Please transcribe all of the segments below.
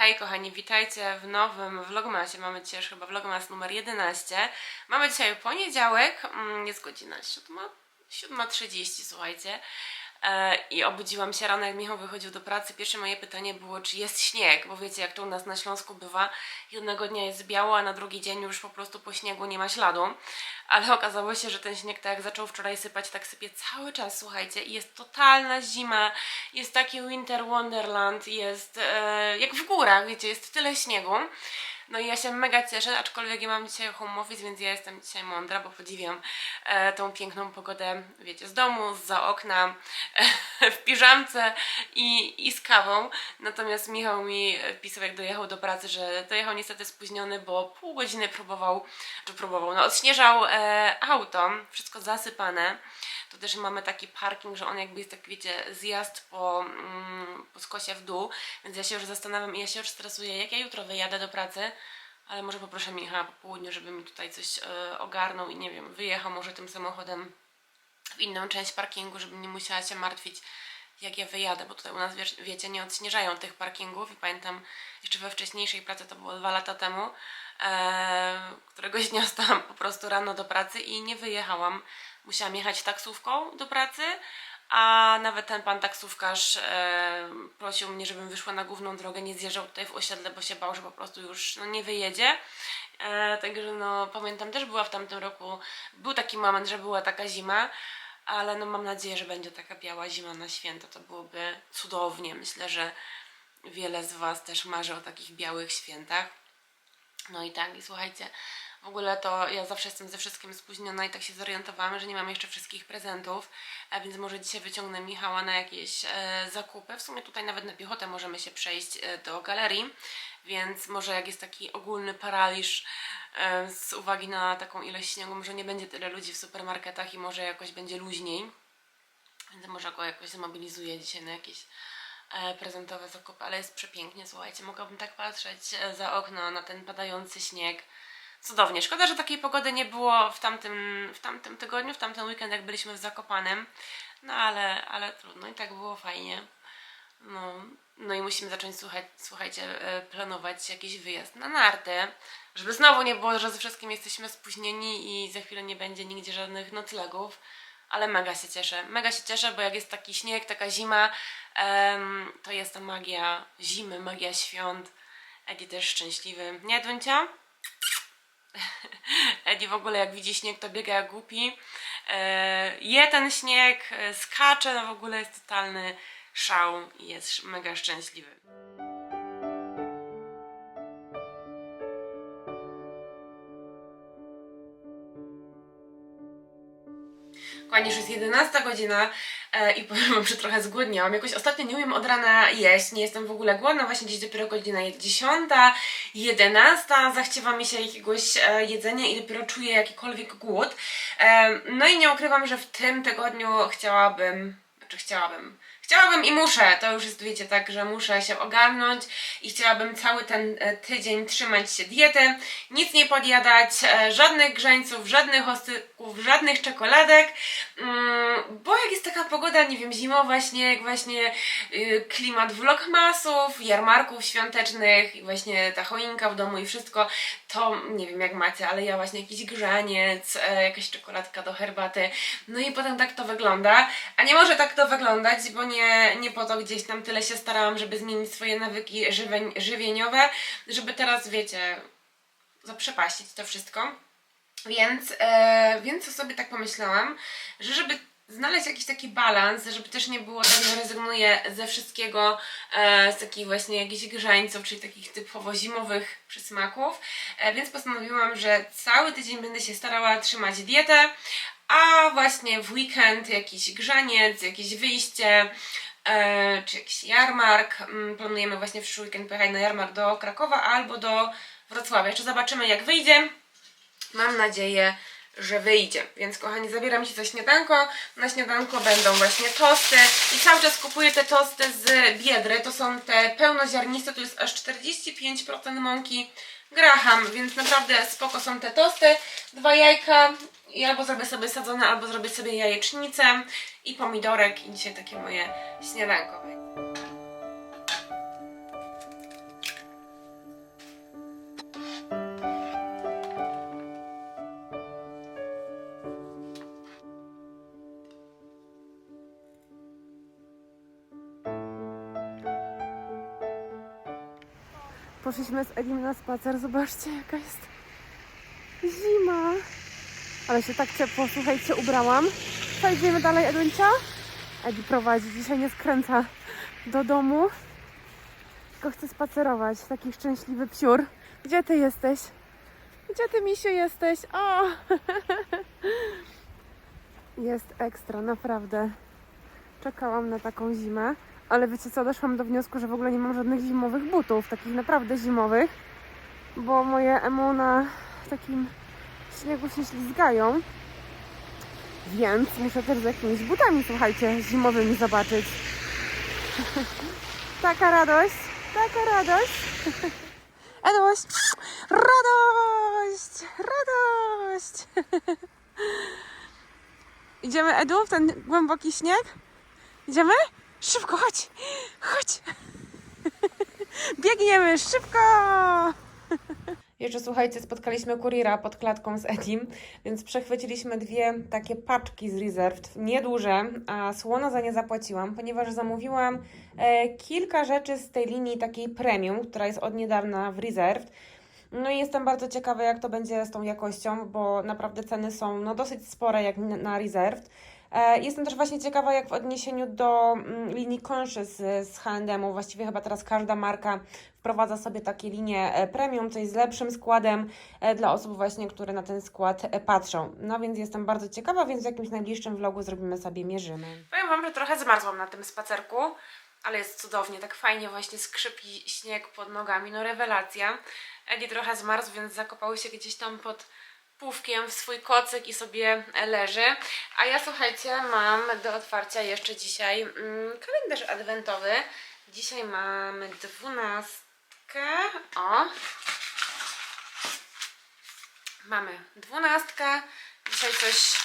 Hej kochani, witajcie w nowym vlogmasie. Mamy dzisiaj już chyba vlogmas numer 11. Mamy dzisiaj poniedziałek, mm, jest godzina 7, 7.30 słuchajcie. E, I obudziłam się rano, jak Michał wychodził do pracy. Pierwsze moje pytanie było, czy jest śnieg, bo wiecie, jak to u nas na Śląsku bywa, jednego dnia jest biało, a na drugi dzień już po prostu po śniegu nie ma śladu. Ale okazało się, że ten śnieg, tak jak zaczął wczoraj sypać, tak sypie cały czas, słuchajcie, i jest totalna zima, jest taki winter wonderland, jest e, jak w górach, wiecie, jest tyle śniegu. No i ja się mega cieszę, aczkolwiek ja mam dzisiaj home office, więc ja jestem dzisiaj mądra, bo podziwiam e, tą piękną pogodę, wiecie, z domu, za okna, e, w piżamce i, i z kawą. Natomiast Michał mi pisał, jak dojechał do pracy, że dojechał niestety spóźniony, bo pół godziny próbował, czy próbował, no odśnieżał e, auto, wszystko zasypane. To też mamy taki parking, że on jakby jest tak, wiecie, zjazd po, mm, po skosie w dół, więc ja się już zastanawiam i ja się już stresuję, jak ja jutro wyjadę do pracy, ale może poproszę Michała po południu, żeby mi tutaj coś e, ogarnął i nie wiem, wyjechał może tym samochodem w inną część parkingu, żebym nie musiała się martwić, jak ja wyjadę, bo tutaj u nas, wiecie, nie odśnieżają tych parkingów i pamiętam jeszcze we wcześniejszej pracy, to było dwa lata temu, e, któregoś dnia stałam po prostu rano do pracy i nie wyjechałam. Musiałam jechać taksówką do pracy, a nawet ten pan taksówkarz e, prosił mnie, żebym wyszła na główną drogę, nie zjeżdżał tutaj w osiedle, bo się bał, że po prostu już no, nie wyjedzie. E, także no pamiętam, też była w tamtym roku, był taki moment, że była taka zima, ale no mam nadzieję, że będzie taka biała zima na święta, to byłoby cudownie. Myślę, że wiele z Was też marzy o takich białych świętach. No i tak, i słuchajcie, w ogóle to ja zawsze jestem ze wszystkim spóźniona i tak się zorientowałam, że nie mam jeszcze wszystkich prezentów, a więc może dzisiaj wyciągnę Michała na jakieś e, zakupy. W sumie tutaj nawet na piechotę możemy się przejść e, do galerii, więc może jak jest taki ogólny paraliż e, z uwagi na taką ilość śniegu, może nie będzie tyle ludzi w supermarketach i może jakoś będzie luźniej. Więc może go jakoś zmobilizuję dzisiaj na jakieś e, prezentowe zakupy, ale jest przepięknie, słuchajcie, mogłabym tak patrzeć e, za okno na ten padający śnieg. Cudownie. Szkoda, że takiej pogody nie było w tamtym, w tamtym tygodniu, w tamten weekend, jak byliśmy w Zakopanem. No ale, ale trudno i tak było fajnie. No, no i musimy zacząć, słuchać, słuchajcie, e, planować jakiś wyjazd na narty, żeby znowu nie było, że ze wszystkim jesteśmy spóźnieni i za chwilę nie będzie nigdzie żadnych noclegów. Ale mega się cieszę, mega się cieszę, bo jak jest taki śnieg, taka zima, to jest to magia zimy, magia świąt. Edi też szczęśliwy. Nie, Duncia? Edi w ogóle jak widzi śnieg, to biega jak głupi. E, je ten śnieg, e, skacze, no w ogóle jest totalny szał i jest mega szczęśliwy. Kochani, już jest 11 godzina i powiem wam, że trochę zgłodniałam. Jakoś ostatnio nie umiem od rana jeść, nie jestem w ogóle głodna, właśnie dziś dopiero godzina 10, 11, zachciewa mi się jakiegoś e, jedzenia i dopiero czuję jakikolwiek głód. E, no i nie ukrywam, że w tym tygodniu chciałabym, znaczy chciałabym, Chciałabym i muszę, to już jest, wiecie, tak, że muszę się ogarnąć i chciałabym cały ten e, tydzień trzymać się diety, nic nie podjadać, e, żadnych grzańców, żadnych ostyków, żadnych czekoladek, mm, bo jak jest taka pogoda, nie wiem, zimowa, śnieg, właśnie y, klimat vlogmasów, jarmarków świątecznych i właśnie ta choinka w domu i wszystko, to nie wiem jak macie, ale ja właśnie jakiś grzaniec, e, jakaś czekoladka do herbaty, no i potem tak to wygląda, a nie może tak to wyglądać, bo nie, nie po to gdzieś tam tyle się starałam, żeby zmienić swoje nawyki żywień, żywieniowe, żeby teraz, wiecie, zaprzepaścić to wszystko. Więc, e, więc sobie tak pomyślałam, że żeby znaleźć jakiś taki balans, żeby też nie było tak, że rezygnuję ze wszystkiego, e, z takich właśnie jakichś grzańców, czyli takich typowo zimowych przysmaków, e, więc postanowiłam, że cały tydzień będę się starała trzymać dietę, a właśnie w weekend jakiś grzaniec, jakieś wyjście, e, czy jakiś jarmark. Mm, Planujemy właśnie w przyszły weekend pojechać na jarmark do Krakowa albo do Wrocławia. Jeszcze zobaczymy jak wyjdzie. Mam nadzieję, że wyjdzie. Więc kochani, zabieram się za śniadanko. Na śniadanko będą właśnie tosty. I cały czas kupuję te tosty z Biedry. To są te pełnoziarniste, tu jest aż 45% mąki. Graham, więc naprawdę spoko są te tosty. Dwa jajka i albo zrobię sobie sadzone, albo zrobię sobie jajecznicę i pomidorek. I dzisiaj takie moje śniadanko Poszliśmy z Edim na spacer. Zobaczcie, jaka jest zima. Ale się tak ciepło, słuchajcie, ubrałam. Co, dalej, Eduncia? Edi prowadzi, dzisiaj nie skręca do domu. Tylko chce spacerować. Taki szczęśliwy psiur. Gdzie ty jesteś? Gdzie ty, misiu, jesteś? O! Jest ekstra, naprawdę. Czekałam na taką zimę. Ale wiecie co, doszłam do wniosku, że w ogóle nie mam żadnych zimowych butów, takich naprawdę zimowych, bo moje emo na takim śniegu się ślizgają. Więc muszę też z jakimiś butami, słuchajcie, zimowymi zobaczyć. taka radość, taka radość. Edoś, radość, radość. Idziemy, Edu, w ten głęboki śnieg? Idziemy? Szybko, chodź! Chodź! Biegniemy, szybko! Jeszcze słuchajcie, spotkaliśmy kuriera pod klatką z Edim, więc przechwyciliśmy dwie takie paczki z Reserved, nieduże, a słono za nie zapłaciłam, ponieważ zamówiłam e, kilka rzeczy z tej linii takiej premium, która jest od niedawna w Reserved. No i jestem bardzo ciekawa, jak to będzie z tą jakością, bo naprawdę ceny są no, dosyć spore jak na Reserved. E, Jestem też właśnie ciekawa, jak w odniesieniu do mm, linii Conscious z z H&M-u, właściwie chyba teraz każda marka wprowadza sobie takie linie e, premium, coś z lepszym składem e, dla osób właśnie, które na ten skład patrzą. No więc jestem bardzo ciekawa, więc w jakimś najbliższym vlogu zrobimy sobie mierzymy. Powiem Wam, że trochę zmarzłam na tym spacerku, ale jest cudownie, tak fajnie właśnie skrzypi śnieg pod nogami, no rewelacja. Eddie trochę zmarzł, więc zakopał się gdzieś tam pod pówkiem w swój kocyk i sobie leży. A ja słuchajcie, mam do otwarcia jeszcze dzisiaj mm, kalendarz adwentowy. Dzisiaj mamy dwunastkę. O! Mamy dwunastkę. Dzisiaj coś,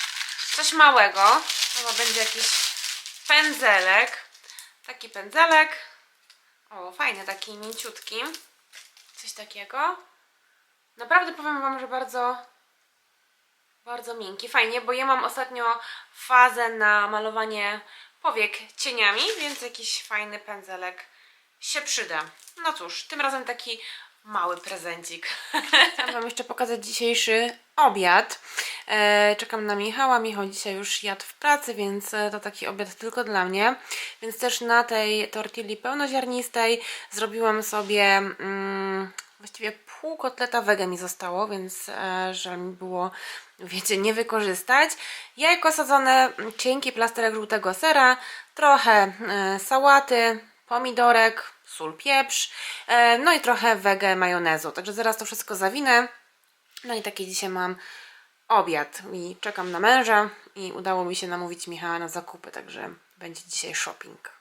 coś małego. Chyba będzie jakiś pędzelek. Taki pędzelek. O, fajny, taki mięciutki. Coś takiego. Naprawdę powiem Wam, że bardzo bardzo miękki, fajnie, bo ja mam ostatnio fazę na malowanie powiek cieniami, więc jakiś fajny pędzelek się przyda. No cóż, tym razem taki mały prezencik. Chciałam Wam jeszcze pokazać dzisiejszy obiad. E, czekam na Michała. Michał dzisiaj już jadł w pracy, więc e, to taki obiad tylko dla mnie. Więc też na tej tortilli pełnoziarnistej zrobiłam sobie mm, właściwie pół kotleta wege mi zostało, więc e, żal mi było, wiecie, nie wykorzystać. Jajko sadzone, cienki plasterek żółtego sera, trochę e, sałaty, pomidorek, sól, pieprz, e, no i trochę wege majonezu. Także zaraz to wszystko zawinę. No i taki dzisiaj mam obiad i czekam na męża i udało mi się namówić Michała na zakupy, także będzie dzisiaj shopping.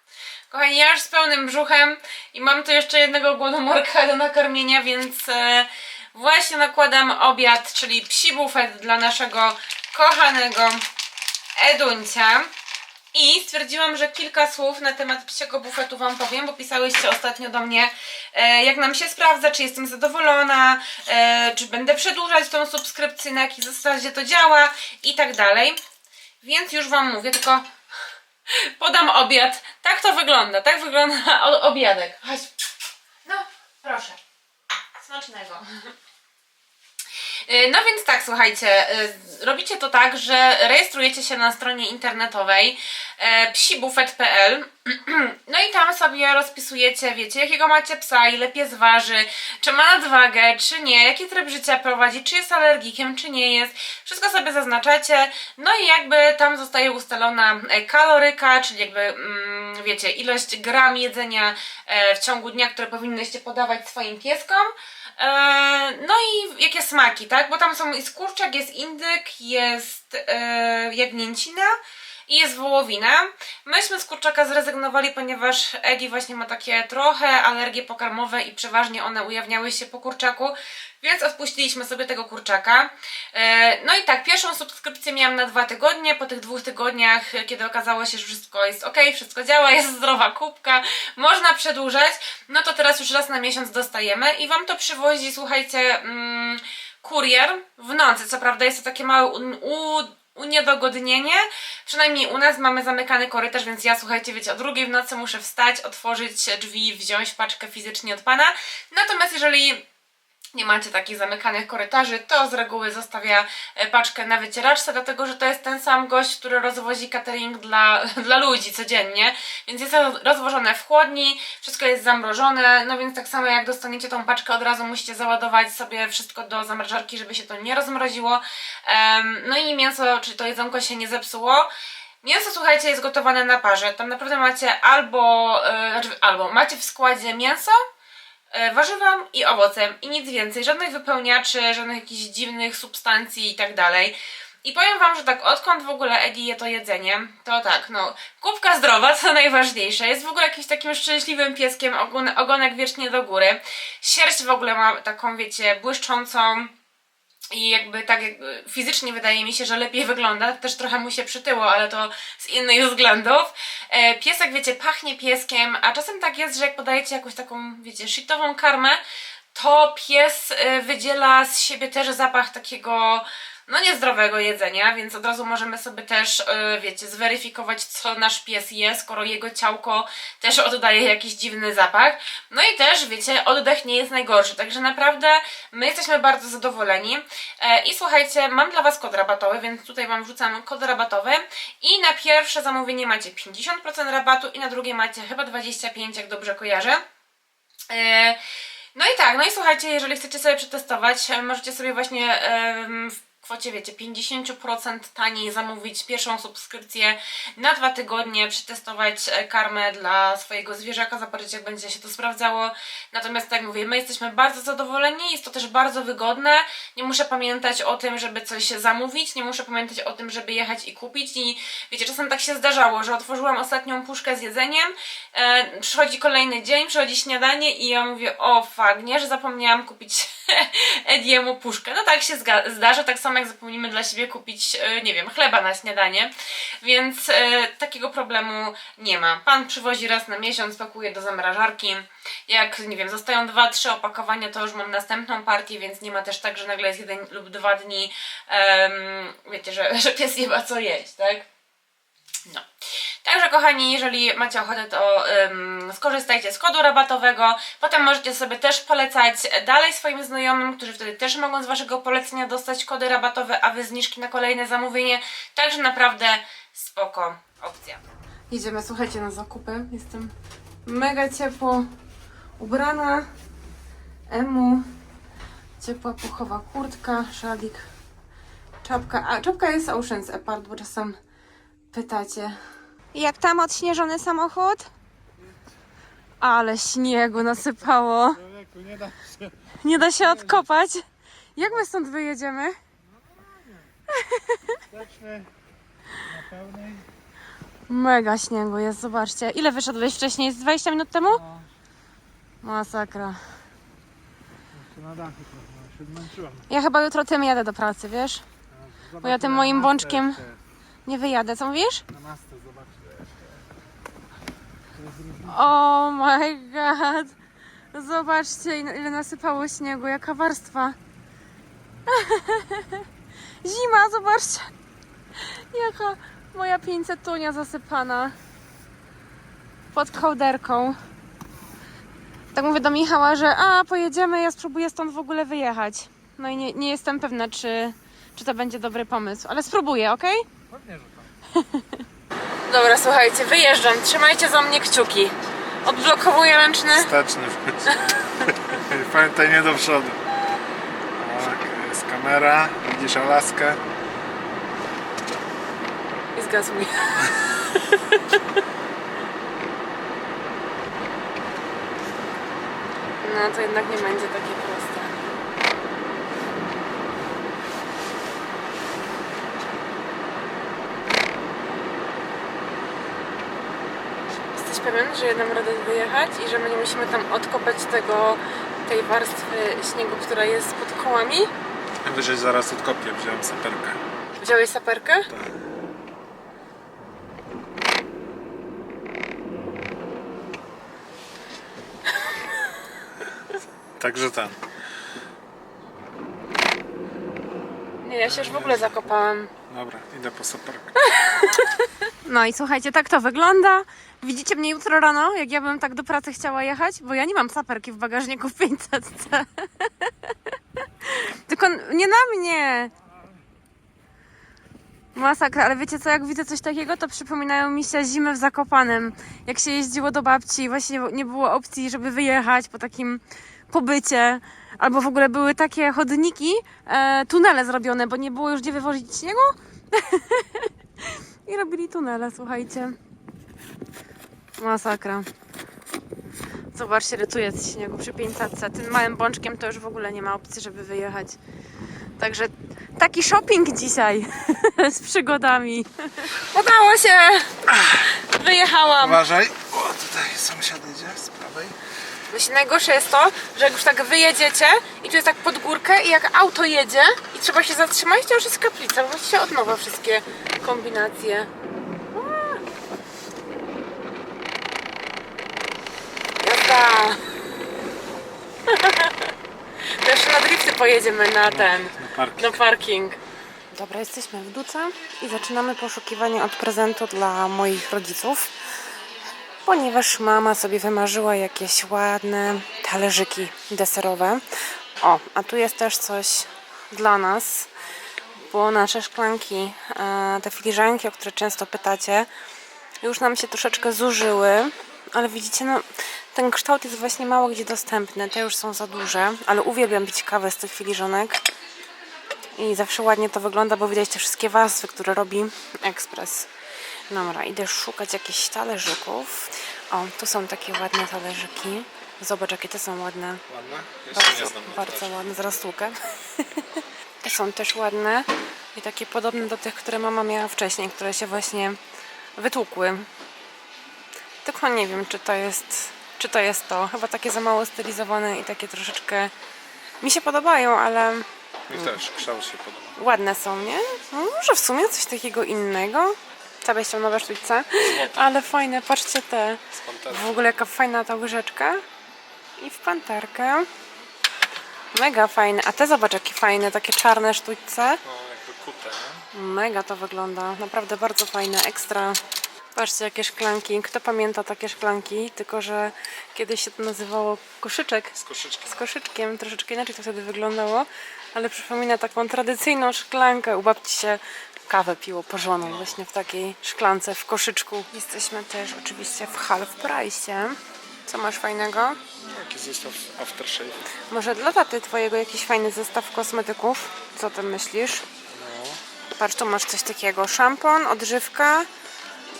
Kochani, ja już z pełnym brzuchem i mam tu jeszcze jednego głodomorka do nakarmienia, więc e, właśnie nakładam obiad, czyli psi bufet dla naszego kochanego Eduncia. I stwierdziłam, że kilka słów na temat psiego bufetu Wam powiem, bo pisałyście ostatnio do mnie, e, jak nam się sprawdza, czy jestem zadowolona, e, czy będę przedłużać tą subskrypcję, na jakiej zasadzie to działa i tak dalej. Więc już Wam mówię, tylko podam obiad. Tak to wygląda, tak wygląda obiadek. Chodź. No, proszę. Smacznego. Y, No więc tak, słuchajcie, y, robicie to tak, że rejestrujecie się na stronie internetowej e, psibufet.pl no i tam sobie rozpisujecie, wiecie, jakiego macie psa, ile pies waży, czy ma nadwagę, czy nie, jaki tryb życia prowadzi, czy jest alergikiem, czy nie jest. Wszystko sobie zaznaczacie, no i jakby tam zostaje ustalona e, kaloryka, czyli jakby, mm, wiecie, ilość gram jedzenia e, w ciągu dnia, które powinnyście podawać swoim pieskom. E, no i jakie smaki, tak? Bo tam są jest kurczak, jest indyk, jest e, jagnięcina i jest wołowina. Myśmy z kurczaka zrezygnowali, ponieważ Egi właśnie ma takie trochę alergie pokarmowe i przeważnie one ujawniały się po kurczaku, więc odpuściliśmy sobie tego kurczaka. E, No i tak, pierwszą subskrypcję miałam na dwa tygodnie. Po tych dwóch tygodniach, kiedy okazało się, że wszystko jest ok, wszystko działa, jest zdrowa kubka, można przedłużać, no to teraz już raz na miesiąc dostajemy i Wam to przywozi, słuchajcie, mm, kurier w nocy. Co prawda jest to takie małe uniedogodnienie. Przynajmniej u nas mamy zamykany korytarz, więc ja słuchajcie, wiecie, o drugiej w nocy muszę wstać, otworzyć drzwi, wziąć paczkę fizycznie od pana. Natomiast jeżeli nie macie takich zamykanych korytarzy, to z reguły zostawia e, paczkę na wycieraczce, dlatego że to jest ten sam gość, który rozwozi catering dla, dla ludzi codziennie, więc jest rozwożone w chłodni, wszystko jest zamrożone, no więc tak samo jak dostaniecie tą paczkę, od razu musicie załadować sobie wszystko do zamrażarki, żeby się to nie rozmroziło. No i mięso, czyli to jedzonko się nie zepsuło. Mięso, słuchajcie, jest gotowane na parze. Tam naprawdę macie albo, e, znaczy, albo macie w składzie mięso, e, warzywa i owoce i nic więcej, żadnych wypełniaczy, żadnych jakichś dziwnych substancji i tak dalej. I powiem wam, że tak odkąd w ogóle Edi je to jedzenie, to tak, no, kubka zdrowa, co najważniejsze, jest w ogóle jakimś takim szczęśliwym pieskiem, ogon, ogonek wiecznie do góry, sierść w ogóle ma taką, wiecie, błyszczącą, i jakby tak fizycznie wydaje mi się, że lepiej wygląda, też trochę mu się przytyło, ale to z innych względów. E, piesek, wiecie, pachnie pieskiem, a czasem tak jest, że jak podajecie jakąś taką, wiecie, shitową karmę, to pies e, wydziela z siebie też zapach takiego no niezdrowego jedzenia, więc od razu możemy sobie też, e, wiecie, zweryfikować, co nasz pies je, skoro jego ciałko też oddaje jakiś dziwny zapach. No i też, wiecie, oddech nie jest najgorszy, także naprawdę my jesteśmy bardzo zadowoleni. E, I słuchajcie, mam dla Was kod rabatowy, więc tutaj Wam wrzucam kod rabatowy i na pierwsze zamówienie macie 50% rabatu i na drugie macie chyba 25%, jak dobrze kojarzę. E, no i tak, no i słuchajcie, jeżeli chcecie sobie przetestować, możecie sobie właśnie kwocie, wiecie, 50% taniej zamówić pierwszą subskrypcję na dwa tygodnie, przetestować e, karmę dla swojego zwierzaka, zobaczyć jak będzie się to sprawdzało. Natomiast tak mówię, my jesteśmy bardzo zadowoleni, jest to też bardzo wygodne. Nie muszę pamiętać o tym, żeby coś zamówić, nie muszę pamiętać o tym, żeby jechać i kupić i wiecie, czasem tak się zdarzało, że otworzyłam ostatnią puszkę z jedzeniem, e, przychodzi kolejny dzień, przychodzi śniadanie i ja mówię, o fuck, nie, że zapomniałam kupić Ediemu puszkę. No tak się zdarza, tak samo jak zapomnimy dla siebie kupić, e, nie wiem, chleba na śniadanie, więc e, takiego problemu nie ma. Pan przywozi raz na miesiąc, pakuje do zamrażarki. Jak, nie wiem, zostają dwa, trzy opakowania, to już mam następną partię, więc nie ma też tak, że nagle jest jeden lub dwa dni, em, wiecie, że, że pies nie ma co jeść, tak? No. Także kochani, jeżeli macie ochotę, to ym, skorzystajcie z kodu rabatowego. Potem możecie sobie też polecać dalej swoim znajomym, którzy wtedy też mogą z waszego polecenia dostać kody rabatowe, a wy zniżki na kolejne zamówienie. Także naprawdę spoko opcja. Jedziemy, słuchajcie, na zakupy. Jestem mega ciepło ubrana. Emu, ciepła puchowa kurtka, szalik, czapka. A czapka jest Oceans Apart, bo czasem pytacie. Jak tam odśnieżony samochód? Ale śniegu nasypało. Człowieku, nie da się. Nie da się odkopać. Jak my stąd wyjedziemy? Na pełnej. Mega śniegu jest, zobaczcie. Ile wyszedłeś wcześniej? Z 20 minut temu? No, Masakra. jeszcze na dachu trochę, no, się zmęczyłam. Ja chyba jutro tym jadę do pracy, wiesz? Zobacz, ja tym moim bączkiem-. Nie wyjadę, co mówisz? Na masce zobacz. To jest różnica. Oh my god. Zobaczcie ile ile nasypało śniegu, jaka warstwa. Zima, zobaczcie. Jaka moja 500 tunia zasypana. Pod kołderką. Tak mówię do Michała, że a pojedziemy, ja spróbuję stąd w ogóle wyjechać. No i nie, nie jestem pewna, czy, czy to będzie dobry pomysł, ale spróbuję, ok? Pewnie, że tak. Dobra, słuchajcie, wyjeżdżam. Trzymajcie za mnie kciuki. Odblokowuję ręczny. Wsteczny. Pamiętaj nie do przodu. Tak, jest kamera. Widzisz Alaskę. I zgasł No to jednak nie będzie takie proste. Pewien, że jedną radę wyjechać i że my nie musimy tam odkopać tego, tej warstwy śniegu, która jest pod kołami? Wyżej zaraz odkopię, wziąłem saperkę. Wziąłeś saperkę? Także ten. Nie, ja się już w ogóle zakopałam. Dobra, idę po saperkę. No i słuchajcie, tak to wygląda. Widzicie mnie jutro rano, jak ja bym tak do pracy chciała jechać? Bo ja nie mam saperki w bagażniku w 500. Tylko nie na mnie. Masakra, ale wiecie co, jak widzę coś takiego, to przypominają mi się zimy w Zakopanem. Jak się jeździło do babci właśnie nie było opcji, żeby wyjechać po takim pobycie. Albo w ogóle były takie chodniki, e, tunele zrobione, bo nie było już gdzie wywozić śniegu. I robili tunele, słuchajcie. Masakra. Zobaczcie, tu jest śniegu przy 500. Tym małym bączkiem to już w ogóle nie ma opcji, żeby wyjechać. Także taki shopping dzisiaj z przygodami. Udało się! Wyjechałam. Uważaj. O, tutaj sąsiad idzie z prawej. Właśnie najgorsze jest to, że jak już tak wyjedziecie i tu jest tak pod górkę i jak auto jedzie trzeba się zatrzymać, to już jest kaplica, bo się od nowa wszystkie kombinacje. Jazda! Jeszcze na drifty pojedziemy na ten, Na parking. na parking. Dobra, jesteśmy w Duce i zaczynamy poszukiwanie od prezentu dla moich rodziców ponieważ mama sobie wymarzyła jakieś ładne talerzyki deserowe. O, a tu jest też coś dla nas, bo nasze szklanki, e, te filiżanki, o które często pytacie, już nam się troszeczkę zużyły, ale widzicie, no ten kształt jest właśnie mało gdzie dostępny, te już są za duże, ale uwielbiam pić kawę z tych filiżanek i zawsze ładnie to wygląda, bo widać te wszystkie warstwy, które robi ekspres. Dobra, idę szukać jakichś talerzyków. O, tu są takie ładne talerzyki. Zobacz, jakie te są ładne. Ładne? Jeszcze nie Bardzo, znam. bardzo ładne, zaraz sztukę. te są też ładne i takie podobne do tych, które mama miała wcześniej, które się właśnie wytłukły. Tylko nie wiem, czy to jest, czy to jest to. Chyba takie za mało stylizowane i takie troszeczkę mi się podobają, ale Mi też, kształt się podoba. ładne są, nie? No, może w sumie coś takiego innego. Co byś chciał nowe sztućce? Ale fajne, patrzcie te. W ogóle jaka fajna ta łyżeczka. I w panterkę. Mega fajne. A te zobacz jakie fajne, takie czarne sztućce. No, jakby kute, nie? Mega to wygląda. Naprawdę bardzo fajne, ekstra. Patrzcie jakie szklanki. Kto pamięta takie szklanki? Tylko, że kiedyś się to nazywało koszyczek Z koszyczkiem. z koszyczkiem, troszeczkę inaczej to wtedy wyglądało, ale przypomina taką tradycyjną szklankę. U babci się kawę piło porzoną właśnie w takiej szklance, w koszyczku. Jesteśmy też oczywiście w Half Price. Co masz fajnego? Jaki zestaw aftershave? Może dla taty twojego jakiś fajny zestaw kosmetyków? Co ty myślisz? No. Patrz, tu masz coś takiego. Szampon, odżywka.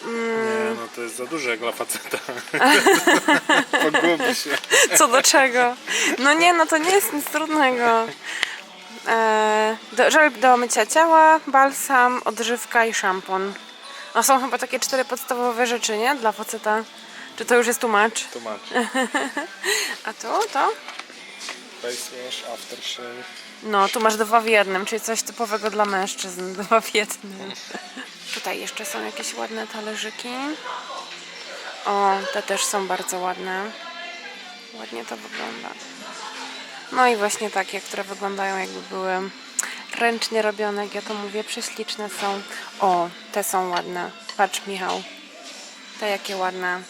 Nie, no to jest za duże jak dla faceta. Pogubi się. Co do czego? No nie, no to nie jest nic trudnego. Eee, do, żel do mycia ciała, balsam, odżywka i szampon. A są chyba takie cztery podstawowe rzeczy, nie? Dla faceta. Czy to już jest tłumacz? Tu masz. A tu, to? Face wash, aftershave. No, tu masz dwa w jednym, czyli coś typowego dla mężczyzn. Dwa w jednym. Tutaj jeszcze są jakieś ładne talerzyki. O, te też są bardzo ładne. Ładnie to wygląda. No i właśnie takie, które wyglądają jakby były ręcznie robione, jak ja to mówię, prześliczne są. O, te są ładne. Patrz Michał. Te jakie ładne.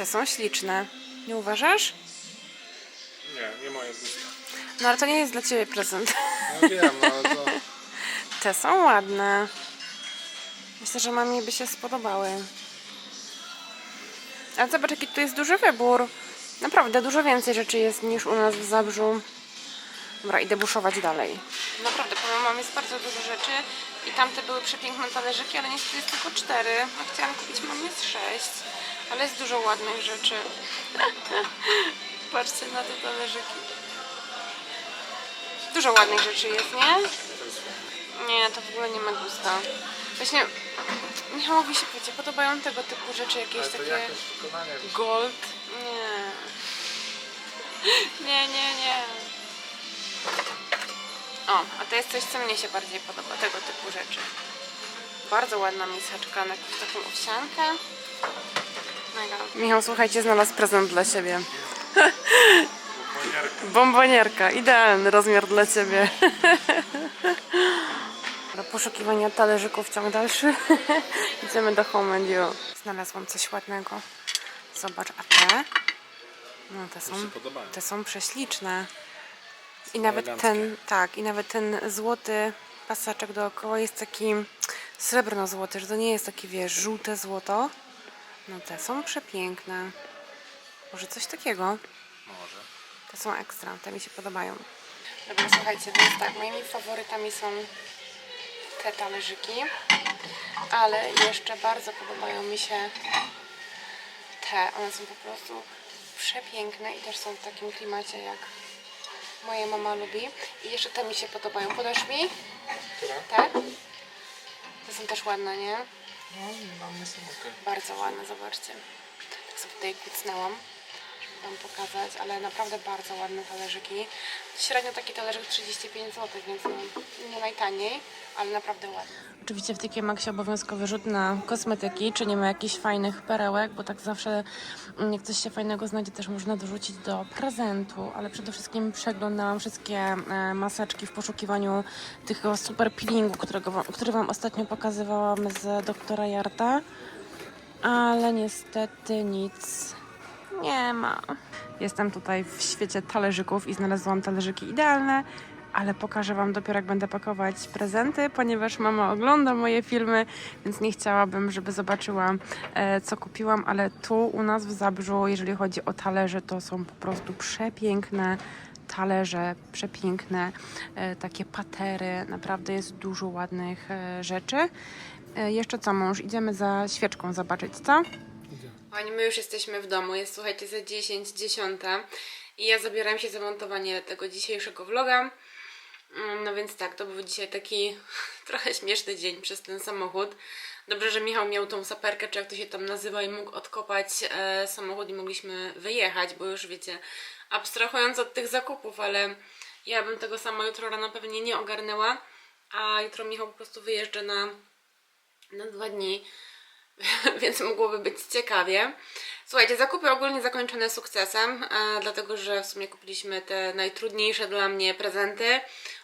Te są śliczne. Nie uważasz? Nie, nie moje gusta. No ale to nie jest dla Ciebie prezent. No wiem, no ale to... Te są ładne. Myślę, że mamie by się spodobały. Ale zobacz, jaki tu jest duży wybór. Naprawdę, dużo więcej rzeczy jest niż u nas w Zabrzu. Dobra, idę buszować dalej. Naprawdę, powiem wam, jest bardzo dużo rzeczy. I tamte były przepiękne talerzyki, ale niestety jest tylko cztery. A chciałam kupić mamie z sześć. Ale jest dużo ładnych rzeczy. Patrzcie na te talerzyki. Dużo ładnych rzeczy jest, nie? Nie, to w ogóle nie ma gusta. Właśnie Michałowi się wiecie, podobają tego typu rzeczy, jakieś takie gold. Nie. Nie, nie, nie. O, a to jest coś, co mnie się bardziej podoba, tego typu rzeczy. Bardzo ładna miseczka na jakąś taką owsiankę. Michał, słuchajcie, znalazł prezent dla siebie. Bombonierka, idealny rozmiar dla ciebie. Dobra, poszukiwania talerzyków ciąg dalszy. Idziemy do Home and You. Znalazłam coś ładnego. Zobacz, a te? No te są, te są prześliczne. I nawet eleganckie. ten, tak, i nawet ten złoty pasaczek dookoła jest taki srebrno-złoty, że to nie jest takie, wiesz, żółte złoto. No te są przepiękne. Może coś takiego? Może. Te są ekstra, te mi się podobają. Dobra, słuchajcie, więc tak, moimi faworytami są te talerzyki, ale jeszcze bardzo podobają mi się te. One są po prostu przepiękne i też są w takim klimacie, jak moja mama lubi. I jeszcze te mi się podobają. Podasz mi? Te? Te są też ładne, nie? No, mamy są. Bardzo ładne, zobaczcie. Tak sobie tutaj kucnęłam, Wam pokazać, ale naprawdę bardzo ładne talerzyki. Średnio taki talerzyk 35 zł, więc no, nie najtaniej, ale naprawdę ładny. Oczywiście w TK Maxie obowiązkowy rzut na kosmetyki, czy nie ma jakichś fajnych perełek, bo tak zawsze mm, jak coś się fajnego znajdzie, też można dorzucić do prezentu, ale przede wszystkim przeglądałam wszystkie e, maseczki w poszukiwaniu tego super peelingu, którego, który Wam ostatnio pokazywałam z doktora Jarta ale niestety nic nie ma. Jestem tutaj w świecie talerzyków i znalazłam talerzyki idealne, ale pokażę Wam dopiero jak będę pakować prezenty, ponieważ mama ogląda moje filmy, więc nie chciałabym, żeby zobaczyła e, co kupiłam, ale tu u nas w Zabrzu, jeżeli chodzi o talerze, to są po prostu przepiękne talerze, przepiękne e, takie patery, naprawdę jest dużo ładnych e, rzeczy. Jeszcze co, mąż? Idziemy za świeczką zobaczyć, co? Pani, my już jesteśmy w domu, jest słuchajcie za 10, 10 i ja zabieram się za montowanie tego dzisiejszego vloga. Mm, No więc tak, to był dzisiaj taki trochę śmieszny dzień przez ten samochód. Dobrze, że Michał miał tą saperkę, czy jak to się tam nazywa, i mógł odkopać e, samochód i mogliśmy wyjechać, bo już wiecie, abstrahując od tych zakupów, ale ja bym tego sama jutro rano pewnie nie ogarnęła, a jutro Michał po prostu wyjeżdża na, na dwa dni więc mogłoby być ciekawie. Słuchajcie, zakupy ogólnie zakończone sukcesem, e, dlatego że w sumie kupiliśmy te najtrudniejsze dla mnie prezenty.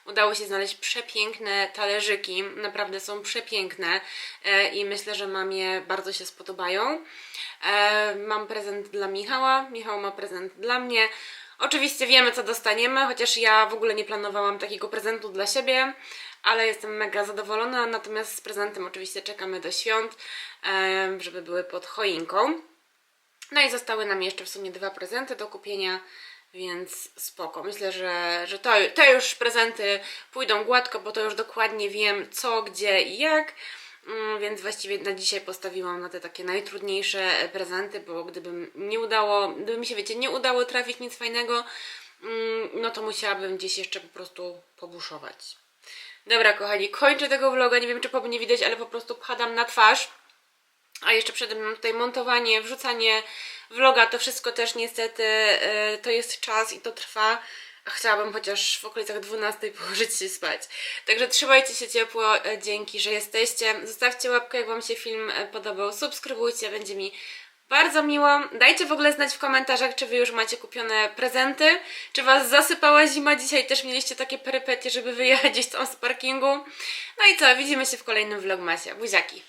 Udało się znaleźć przepiękne talerzyki, naprawdę są przepiękne e, i myślę, że mamie bardzo się spodobają. E, mam prezent dla Michała, Michał ma prezent dla mnie. Oczywiście wiemy, co dostaniemy, chociaż ja w ogóle nie planowałam takiego prezentu dla siebie, ale jestem mega zadowolona. Natomiast z prezentem oczywiście czekamy do świąt, żeby były pod choinką. No i zostały nam jeszcze w sumie dwa prezenty do kupienia, więc spoko. Myślę, że, że to, te już prezenty pójdą gładko, bo to już dokładnie wiem co, gdzie i jak. Mm, Więc właściwie na dzisiaj postawiłam na te takie najtrudniejsze e, prezenty, bo gdybym nie udało, gdyby mi się wiecie, nie udało trafić nic fajnego, mm, no to musiałabym gdzieś jeszcze po prostu pobuszować. Dobra, kochani, kończę tego vloga. Nie wiem, czy po mnie widać, ale po prostu padam na twarz. A jeszcze przede mną tutaj montowanie, wrzucanie vloga, to wszystko też niestety e, to jest czas i to trwa. Chciałabym chociaż w okolicach 12 położyć się spać. Także trzymajcie się ciepło, e, dzięki, że jesteście. Zostawcie łapkę, jak Wam się film e, podobał. Subskrybujcie, będzie mi bardzo miło. Dajcie w ogóle znać w komentarzach, czy Wy już macie kupione prezenty, czy Was zasypała zima. Dzisiaj też mieliście takie perypetie, żeby wyjechać gdzieś tam z parkingu. No i co, widzimy się w kolejnym vlogmasie. Buziaki!